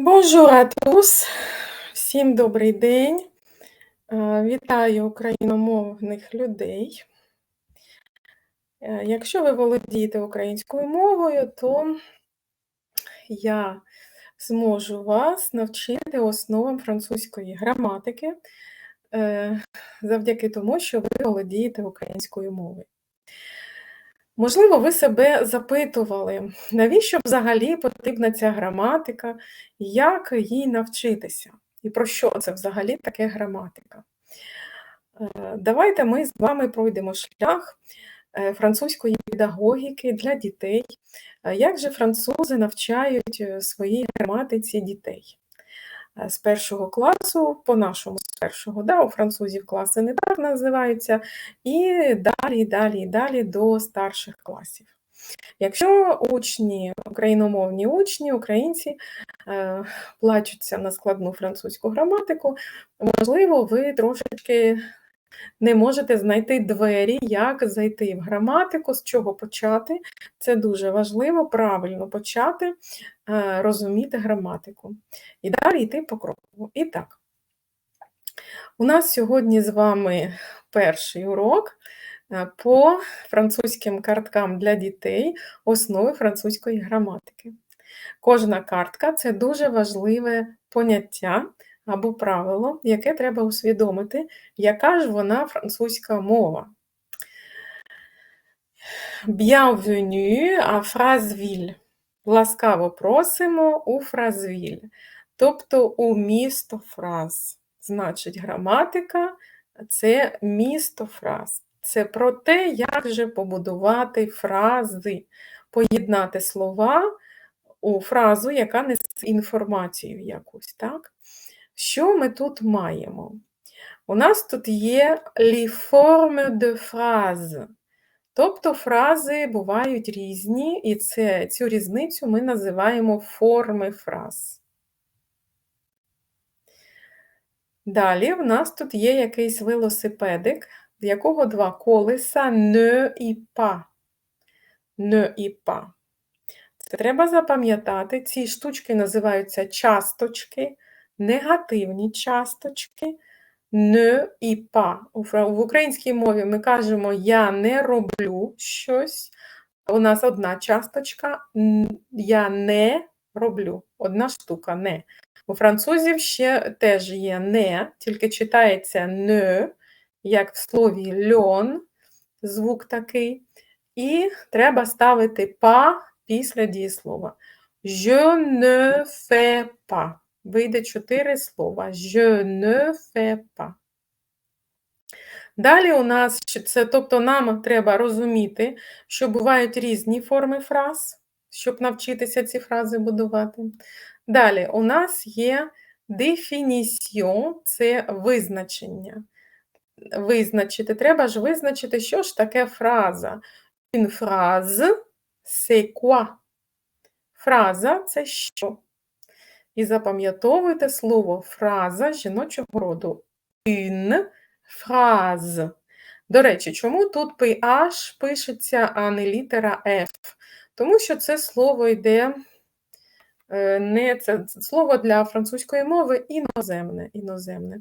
Bonjour à! Всім добрий день. Е, Вітаю україномовних людей. Е, Якщо ви володієте українською мовою, то я зможу вас навчити основам французької граматики е, завдяки тому, що ви володієте українською мовою. Можливо, ви себе запитували, навіщо взагалі потрібна ця граматика, як їй навчитися, і про що це взагалі таке граматика? Е, Давайте ми з вами пройдемо шлях е, французької педагогіки для дітей. Е, Як же французи навчають своїй граматиці дітей? Е, З першого класу, по-нашому, з першого, да, у французів класи не так називаються, і далі, далі, далі до старших класів. Якщо учні, україномовні учні, українці е, плачуться на складну французьку граматику, можливо, ви трошечки не можете знайти двері, як зайти в граматику, з чого почати. Це дуже важливо, правильно почати е, розуміти граматику. І далі йти по кроку. І так, у нас сьогодні з вами перший урок е, по французьким карткам для дітей основи французької граматики. Кожна картка це дуже важливе поняття або правило, яке треба усвідомити, яка ж вона французька мова. Bienvenue à Фразвіль. Ласкаво просимо у Фразвіль, тобто у місто фраз. Значить, граматика це місто фраз. Це про те, як же побудувати фрази, поєднати слова у фразу, яка несе інформацію якусь. так? Що ми тут маємо? У нас тут є les formes de. Тобто фрази бувають різні, і це, цю різницю ми називаємо форми фраз. Далі в нас тут є якийсь велосипедик, в якого два колеса не і па. Не і па. Це треба запам'ятати. Ці штучки називаються часточки, негативні часточки, не і па. В українській мові ми кажемо я не роблю щось. У нас одна часточка, я не роблю. Одна штука не. У французів ще теж є не, тільки читається не, як в слові льон, звук такий. І треба ставити па після дієслова. Je ne fais pas. Вийде чотири слова. Je ne fais pas. Далі у нас, це, тобто нам треба розуміти, що бувають різні форми фраз, щоб навчитися ці фрази будувати. Далі у нас є définition – це визначення. Визначити, треба ж визначити, що ж таке фраза. Une phrase, c'est quoi? Фраза це що? І запам'ятовуйте слово фраза жіночого роду. Une phrase. До речі, чому тут PH пишеться, а не літера F? Тому що це слово йде не це слово для французької мови іноземне. іноземне.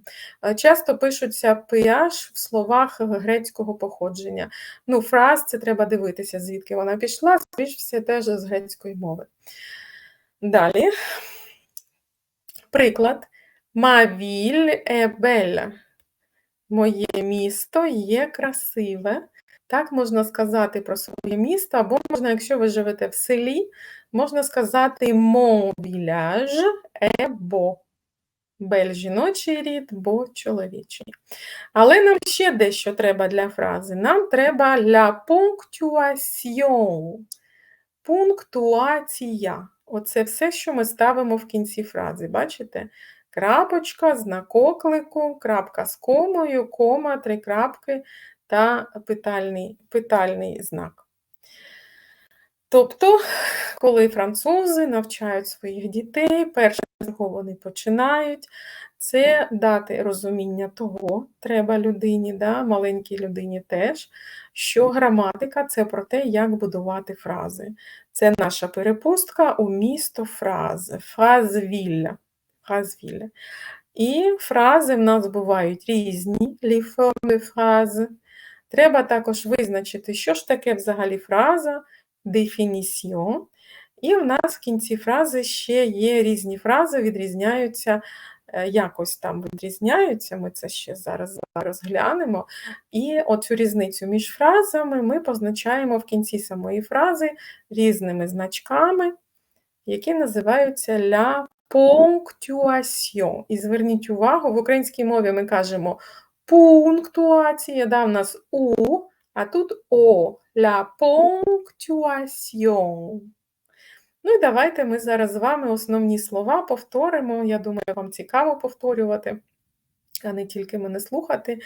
Часто пишуться PH в словах грецького походження. Ну, фраз це треба дивитися, звідки вона пішла, скоріш все теж з грецької мови. Далі. Приклад. Ville est. Моє місто є красиве. Так можна сказати про своє місто, або можна, якщо ви живете в селі, можна сказати est beau. Бель жіночий рід, бо чоловічий. Але нам ще дещо треба для фрази. Нам треба la ponctuation. Пунктуація. Оце все, що ми ставимо в кінці фрази. Бачите? Крапочка, знак оклику, крапка з комою, кома, три крапки та питальний, питальний знак. Тобто, коли французи навчають своїх дітей, перше, з чого вони починають, це дати розуміння того, треба людині, да, маленькій людині теж, що граматика це про те, як будувати фрази. Це наша перепустка у місто фрази, фразвілля. фразвілля. І фрази в нас бувають різні, ліформи фрази. Треба також визначити, що ж таке взагалі фраза, дефініціон. І в нас в кінці фрази ще є різні фрази, відрізняються, якось там відрізняються, ми це ще зараз розглянемо. І оцю різницю між фразами ми позначаємо в кінці самої фрази різними значками, які називаються ля пунктуасьон. І зверніть увагу, в українській мові ми кажемо пунктуація, да, в нас У, а тут О. Ля пунктуасьон. Ну і давайте ми зараз з вами основні слова повторимо. Я думаю, вам цікаво повторювати, а не тільки мене слухати.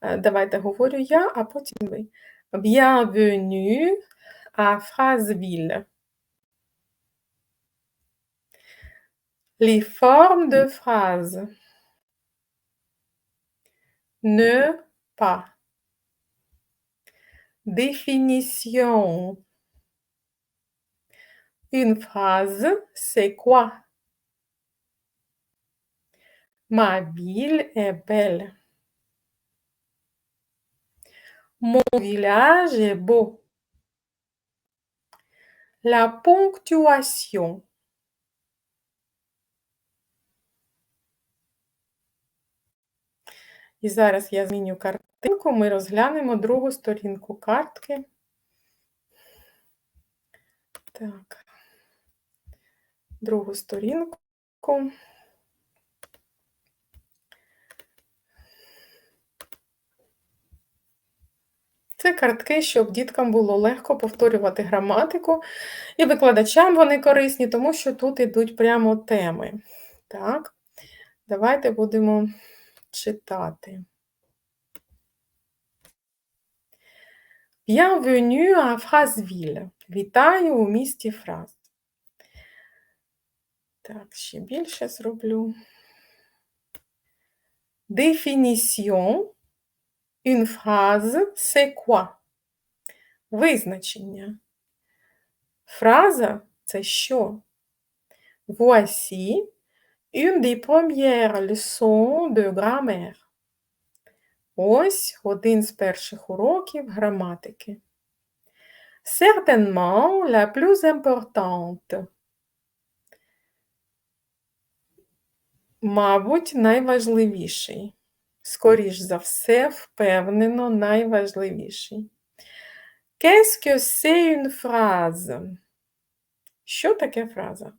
Е, давайте говорю я, а потім ви. Bienvenue à Phraseville. Les formes de phrases. Ne pas. Définition. Une phrase, c'est quoi Ma ville est belle. Mon village est beau. La ponctuation. І зараз я зміню картинку, ми розглянемо другу сторінку картки. Так, другу сторінку. Це картки, щоб діткам було легко повторювати граматику, і викладачам вони корисні, тому що тут йдуть прямо теми. Так, давайте будемо читати. Bienvenue à Phraseville. Вітаю у місті Фраз. Так, ще більше зроблю. Définition. Une phrase, c'est quoi? Визначення. Фраза це що? Voici une des premières leçons de grammaire. Ось один з перших уроків граматики. Certainement la plus importante. Мабуть, найважливіший. Скоріш за все, впевнено, найважливіший. Qu'est-ce que c'est une phrase? Що таке фраза?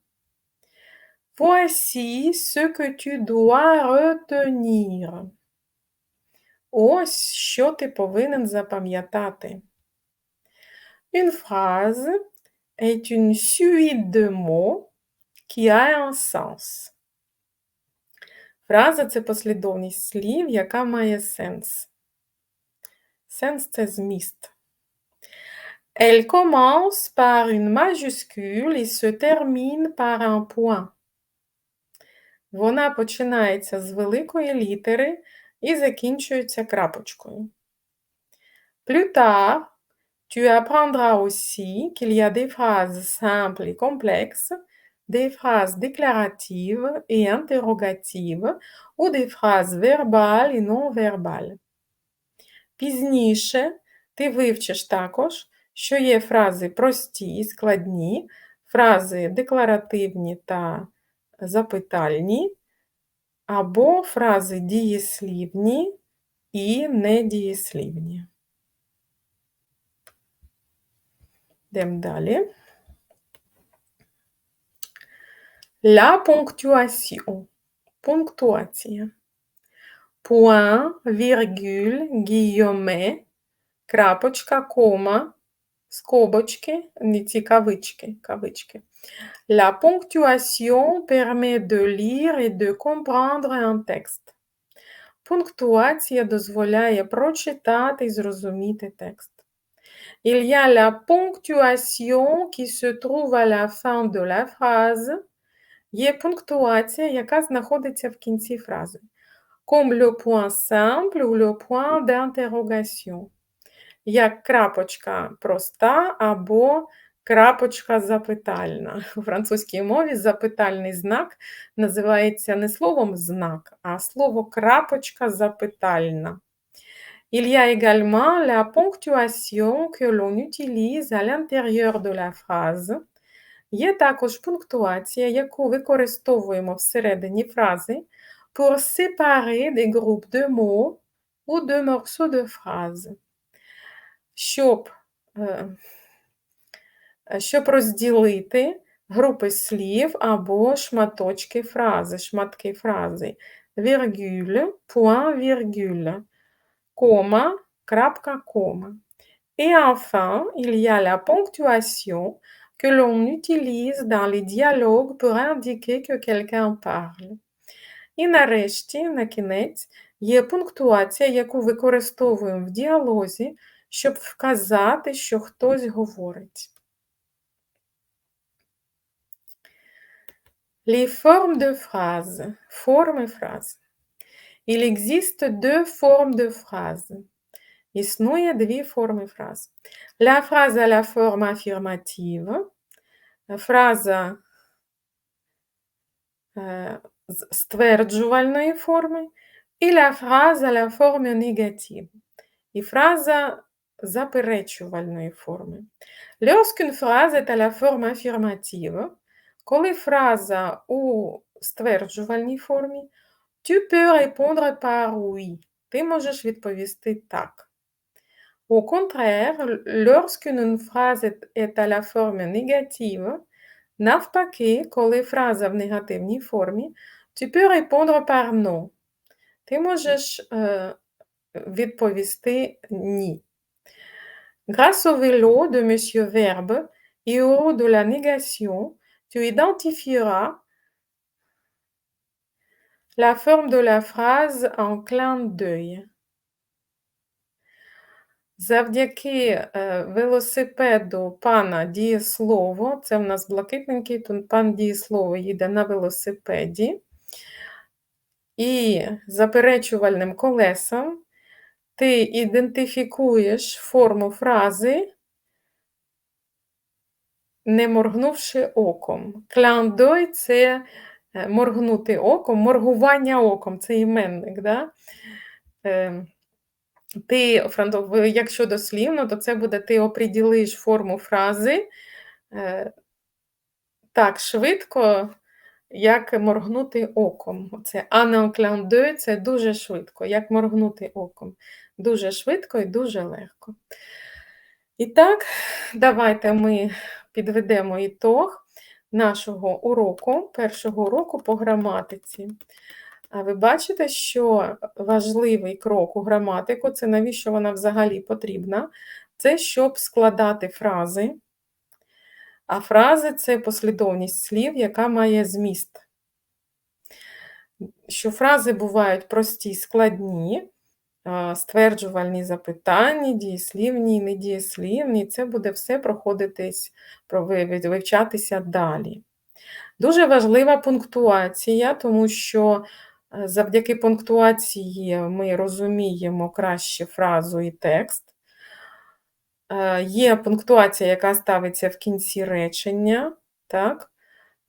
Voici ce que tu dois retenir. Ось що ти повинен запам'ятати. Une phrase est une suite de mots qui a un sens. Фраза це послідовність слів, яка має сенс. Сенс це зміст. Elle commence par une majuscule et se termine par un point. Вона починається з великої літери і закінчується крапочкою. Plus tard, tu apprendras aussi qu'il y a des phrases simples et complexes, des phrases déclaratives et interrogatives ou des phrases verbales et non verbales. Пізніше ти вивчиш також, що є фрази прості і складні, фрази декларативні та запитальні, або фрази дієслівні і недієслівні. Йдемо далі. La ponctuation. Пунктуація. Point, віргюль, гійоме, крапочка, кома, скобочки, не ці кавички, кавички. La ponctuation permet de lire et de comprendre un texte. Пунктуація дозволяє прочитати і зрозуміти текст. Il y a la ponctuation qui se trouve à la fin de la phrase. є пунктуація, яка знаходиться в кінці фрази. Comme le point simple ou le point d'interrogation. Як крапочка проста або крапочка запитальна. У французькій мові запитальний знак називається не словом знак, а слово крапочка запитальна. Il y a également la ponctuation que l'on utilise à l'intérieur de la phrase. Є також пунктуація, яку використовуємо всередині фрази pour séparer des groupes de mots ou de morceaux de phrases. Щоб, е, щоб розділити групи слів або шматочки фрази, шматки фрази. Віргюль, point, virgule, кома, крапка, кома. Et enfin, il y a la ponctuation que l'on utilise dans les dialogues pour indiquer que quelqu'un parle. І нарешті, на кінець, є пунктуація, яку використовуємо в діалозі, щоб вказати, що хтось говорить. Les formes de phrases. Форми фраз. Il existe deux formes de phrases. Існує дві форми фраз. La phrase à la forme affirmative. Фраза е, з стверджувальної форми. І phrase à la forme négative. І фраза заперечувальної форми. Lorsqu'une phrase est à la forme affirmative, коли фраза у стверджувальній формі, tu peux répondre par oui. Ти можеш відповісти так. Au contraire, lorsqu'une phrase est à la forme négative, навпаки, коли фраза в негативній формі, tu peux répondre par non. Ти можеш е, відповісти ні. Grâce au vélo de Monsieur Verbe et au haut de la négation, tu identifieras la forme de la phrase en clin d'œil. Завдяки е, велосипеду пана дієслово, це в нас блакитненький, тут пан дієслово їде на велосипеді, і заперечувальним колесом ти ідентифікуєш форму фрази, не моргнувши оком. Кландой це е, моргнути оком, моргування оком це іменник. Да? Ти, якщо дослівно, то це буде ти оприділиш форму фрази е, так швидко, як моргнути оком. Це кландой це дуже швидко, як моргнути оком. Дуже швидко і дуже легко. І так, давайте ми підведемо ітог нашого уроку, першого уроку по граматиці. А ви бачите, що важливий крок у граматику це навіщо вона взагалі потрібна? Це щоб складати фрази. А фрази це послідовність слів, яка має зміст. Що фрази бувають прості, складні, стверджувальні запитання, дієслівні недієслівні, це буде все проходитись, вивчатися далі. Дуже важлива пунктуація, тому що завдяки пунктуації ми розуміємо краще фразу і текст. Е, є пунктуація, яка ставиться в кінці речення, так?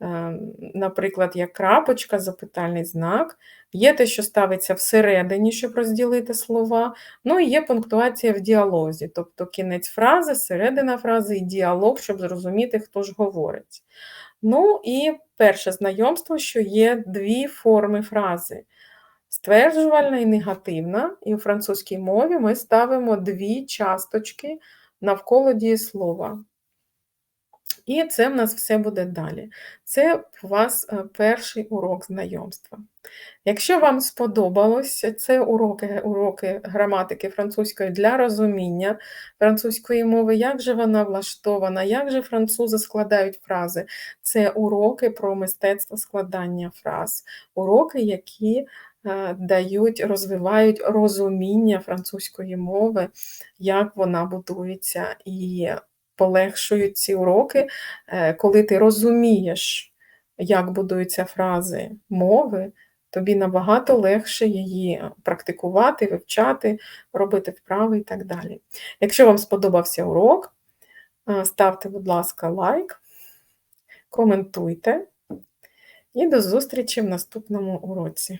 Е, наприклад, як крапочка, запитальний знак. Є те, що ставиться всередині, щоб розділити слова. Ну і є пунктуація в діалозі, тобто кінець фрази, середина фрази і діалог, щоб зрозуміти, хто ж говорить. Ну і перше знайомство, що є дві форми фрази. Стверджувальна і негативна, і у французькій мові ми ставимо дві часточки навколо дієслова. І це в нас все буде далі. Це у вас е, перший урок знайомства. Якщо вам сподобалось це уроки уроки граматики французької для розуміння французької мови, як же вона влаштована, як же французи складають фрази, це уроки про мистецтво складання фраз, уроки, які е, дають, розвивають розуміння французької мови, як вона будується і полегшують ці уроки, е, коли ти розумієш, як будуються фрази мови, тобі набагато легше її практикувати, вивчати, робити вправи і так далі. Якщо вам сподобався урок, е, ставте, будь ласка, лайк, коментуйте і до зустрічі в наступному уроці.